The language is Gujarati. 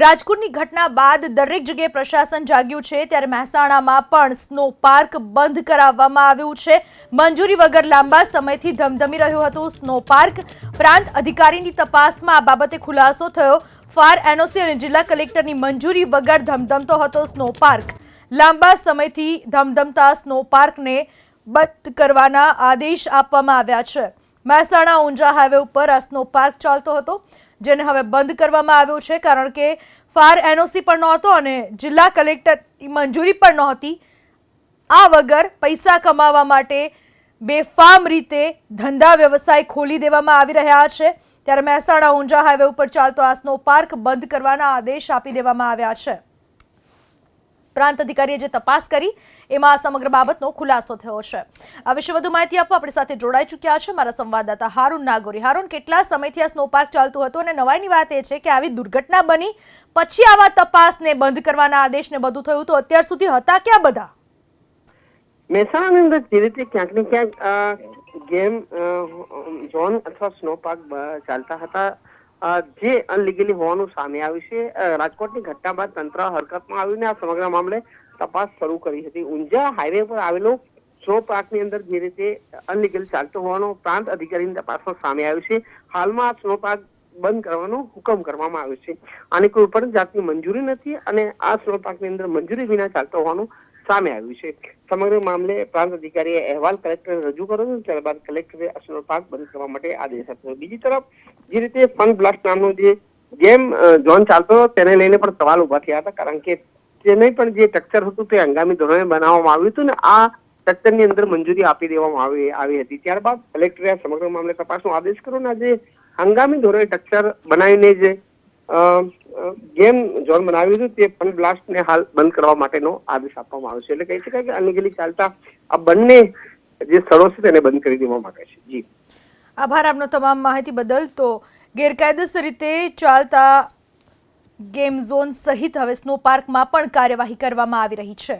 રાજકોટની ઘટના બાદ દરેક જગ્યાએ પ્રશાસન જાગ્યું છે, ત્યારે મહેસાણામાં પણ સ્નો પાર્ક બંધ કરાવવામાં આવ્યું છે. મંજૂરી વગર લાંબા સમયથી ધમધમી રહ્યું હતું. સ્નો પાર્ક પ્રાંત અધિકારીની તપાસમાં આ બાબતે ખુલાસો થયો. ફાયર એનઓસી અને જિલ્લા કલેક્ટરની મંજૂરી વગર ધમધમતો હતો સ્નો પાર્ક લાંબા સમયથી ધમધમતા સ્નો પાર્કને બંધ કરવાના આદેશ આપવામાં આવ્યા છે. મહેસાણા ઊંઝા હાઈવે ઉપર આ સ્નો પાર્ક ચાલતો હતો. જેને હવે બંધ કરવામાં આવ્યો છે, કારણ કે ફાર એનઓસી પણ નહોતો અને જિલ્લા કલેક્ટરની મંજૂરી પણ નહોતી. આ વગર પૈસા કમાવા માટે બેફામ રીતે ધંધા વ્યવસાય ખોલી દેવામાં આવી રહ્યા છે. ત્યારે મહેસાણા ઊંઝા હાઈવે ઉપર ચાલતો આ સ્નો પાર્ક બંધ કરવાના આદેશ આપી દેવામાં આવ્યા છે. પ્રાંત અધિકારીએ જે તપાસ કરી, એમાં આ સમગ્ર બાબતનો ખુલાસો થયો છે. આ વિશે વધુ માહિતી આપવા આપણી સાથે જોડાઈ ચૂક્યા છે મારા સંવાદદાતા હારૂન નાગોરી. હારૂન, કેટલા સમયથી આ સ્નો પાર્ક ચાલતું હતું? અને નવાઈની વાત એ છે કે આવી દુર્ઘટના બની, પછી આવા તપાસને બંધ કરવાના આદેશને બધું થયું તો અત્યાર સુધી હતા ક્યાં બધા? મહેસાણાની અંદર જે રીતે ક્યાંક ને ક્યાંક ગેમ ઝોન અથવા સ્નો પાર્ક ચાલતા હતા જે અનલીગલી હોવાનું સામે આવ્યું છે રાજકોટની ઘટના બાદ તંત્ર હરકતમાં આવ્યું આ સમગ્ર મામલે તપાસ શરૂ કરી હતી. ઊંઝા હાઈવે પર આવેલો સ્નો પાર્કની અંદર જે રીતે અનલીગલ ચાલતો હોવાનો પ્રાંત અધિકારીની તપાસમાં સામે આવ્યું છે. હાલમાં આ સ્નો પાર્ક બંધ કરવાનો હુકમ કરવામાં આવ્યો છે. આની કોઈ પણ જાતની મંજૂરી નથી અને આ સ્નો પાર્કની અંદર મંજૂરી વિના ચાલતો હોવાનું સામે આવ્યું છે. સમગ્ર મામલે પ્રાંત અધિકારીએ અહેવાલ કલેક્ટરને રજૂ કર્યો હતો, ત્યારબાદ કલેક્ટરે અસરો પાર્ક બંધ કરવા માટે આદેશ આપ્યો. બીજી તરફ, જે રીતે ફન બ્લાસ્ટ નામનો જે ગેમ ઝોન ચાલતો હતો, તેને લઈને પણ સવાલ ઊભા થયા હતા, કારણ કે તેને પણ જે સ્ટ્રક્ચર હતું તે હંગામી ધોરણે બનાવવામાં આવ્યું હતું ને આ સ્ટ્રક્ચરની અંદર મંજૂરી આપી દેવામાં આવી આવી હતી. ત્યારબાદ કલેક્ટરે સમગ્ર મામલે તપાસનો આદેશ કર્યો ને આજે હંગામી ધોરણે સ્ટ્રક્ચર બનાવીને જે ગેમ ઝોન બનાવ્યું હતું તે ફન બ્લાસ્ટને હાલ બંધ કરવા માટેનો આદેશ આપવામાં આવ્યો છે. એટલે કહી શકાય કે અનલીગલી ચાલતા આ બંને જે સ્થળો છે તેને બંધ કરી દેવામાં આવે છે. જી. આભાર આપનો તમામ માહિતી બદલ. તો ગેરકાયદેસર રીતે ચાલતા ગેમ ઝોન સહિત હવે સ્નો પાર્કમાં પણ કાર્યવાહી કરવામાં આવી રહી છે.